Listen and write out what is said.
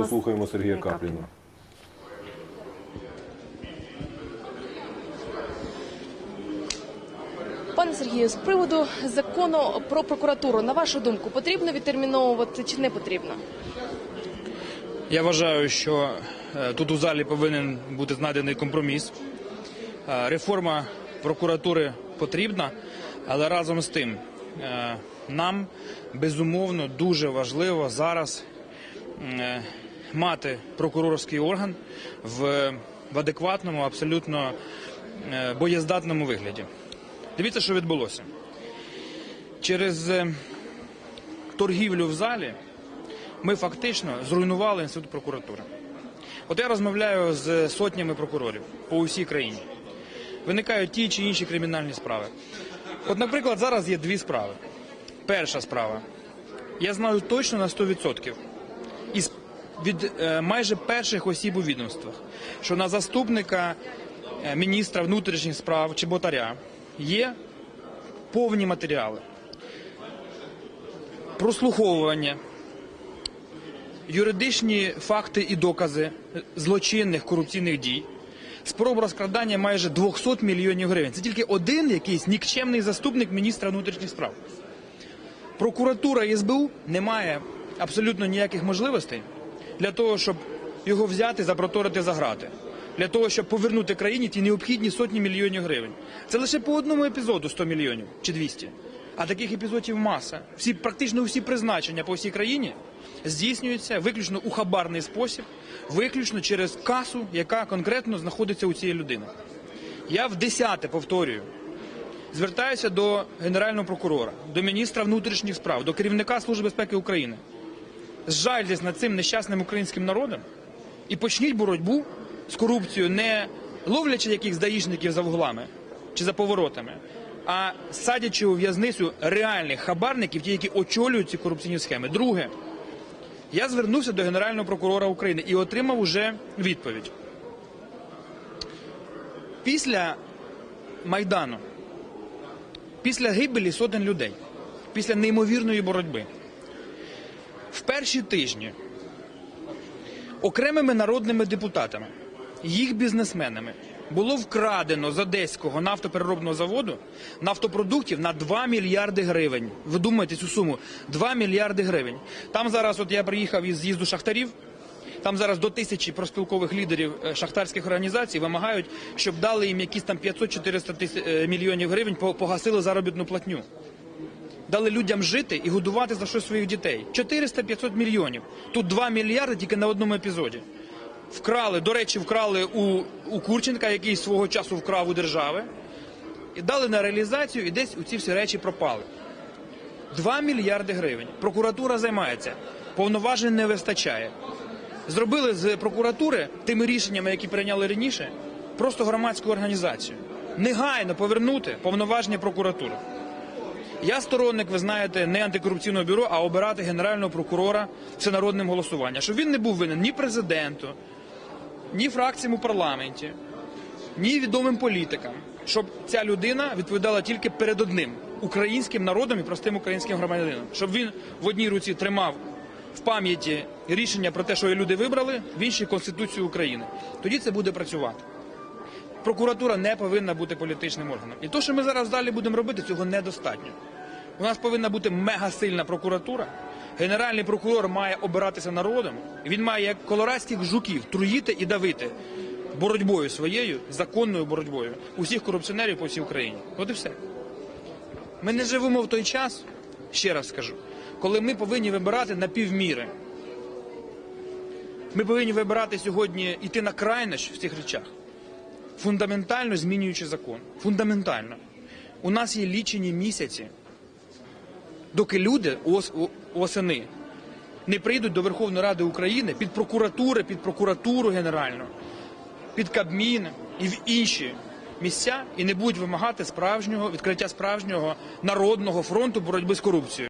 Послухаємо Сергія Капліна. Пане Сергію, з приводу закону про прокуратуру, на вашу думку, потрібно відтерміновувати чи не потрібно? Я вважаю, що е, тут у залі повинен бути знайдений компроміс. Е, Реформа прокуратури потрібна, але разом з тим е, нам безумовно дуже важливо зараз мати прокурорський орган в, в адекватному, абсолютно е, боєздатному вигляді. Дивіться, що відбулося. Через е, торгівлю в залі ми фактично зруйнували інститут прокуратури. От я розмовляю з сотнями прокурорів по усій країні. Виникають ті чи інші кримінальні справи. От, наприклад, зараз є дві справи. Перша справа. Я знаю точно на 100% із від е, майже перших осіб у відомствах, що на заступника е, міністра внутрішніх справ чи ботаря є повні матеріали. Прослуховування, юридичні факти і докази злочинних корупційних дій, спроба розкрадання майже 200 мільйонів гривень. Це тільки один якийсь нікчемний заступник міністра внутрішніх справ. Прокуратура і СБУ не має абсолютно ніяких можливостей для того, щоб його взяти, запроторити за грати. Для того, щоб повернути країні ті необхідні сотні мільйонів гривень. Це лише по одному епізоду 100 мільйонів чи 200. А таких епізодів маса. Всі, практично всі призначення по всій країні здійснюються виключно у хабарний спосіб, виключно через касу, яка конкретно знаходиться у цієї людини. Я в десяте повторюю. Звертаюся до генерального прокурора, до міністра внутрішніх справ, до керівника Служби безпеки України. Зжальтесь над цим нещасним українським народом і почніть боротьбу з корупцією, не ловлячи якихось даїшників за вуглами чи за поворотами, а садячи у в'язницю реальних хабарників, ті, які очолюють ці корупційні схеми. Друге, я звернувся до Генерального прокурора України і отримав уже відповідь. Після Майдану, після гибелі сотень людей, після неймовірної боротьби, в перші тижні окремими народними депутатами, їх бізнесменами було вкрадено з одеського нафтопереробного заводу нафтопродуктів на 2 мільярди гривень. Ви думаєте цю суму? 2 мільярди гривень. Там зараз, от я приїхав із з'їзду шахтарів. Там зараз до тисячі проспілкових лідерів е, шахтарських організацій вимагають, щоб дали їм якісь там 500-400 е, мільйонів гривень, погасили заробітну платню дали людям жити і годувати за що своїх дітей. 400-500 мільйонів. Тут 2 мільярди тільки на одному епізоді. Вкрали, до речі, вкрали у, у Курченка, який свого часу вкрав у держави, і дали на реалізацію, і десь у ці всі речі пропали. 2 мільярди гривень. Прокуратура займається, повноважень не вистачає. Зробили з прокуратури тими рішеннями, які прийняли раніше, просто громадську організацію. Негайно повернути повноваження прокуратури. Я сторонник, ви знаєте, не антикорупційного бюро, а обирати генерального прокурора всенародним голосуванням, щоб він не був винен ні президенту, ні фракціям у парламенті, ні відомим політикам, щоб ця людина відповідала тільки перед одним українським народом і простим українським громадянином, щоб він в одній руці тримав в пам'яті рішення про те, що люди вибрали, в іншій Конституцію України. Тоді це буде працювати. Прокуратура не повинна бути політичним органом. І то, що ми зараз далі будемо робити, цього недостатньо. У нас повинна бути мегасильна прокуратура. Генеральний прокурор має обиратися народом. Він має як колорадських жуків труїти і давити боротьбою своєю, законною боротьбою усіх корупціонерів по всій Україні. От і все. Ми не живемо в той час, ще раз скажу, коли ми повинні вибирати на півміри. Ми повинні вибирати сьогодні іти на крайність в цих речах фундаментально змінюючи закон. Фундаментально. У нас є лічені місяці, доки люди ос- осени не прийдуть до Верховної Ради України під прокуратури, під прокуратуру генеральну, під Кабмін і в інші місця і не будуть вимагати справжнього відкриття справжнього народного фронту боротьби з корупцією.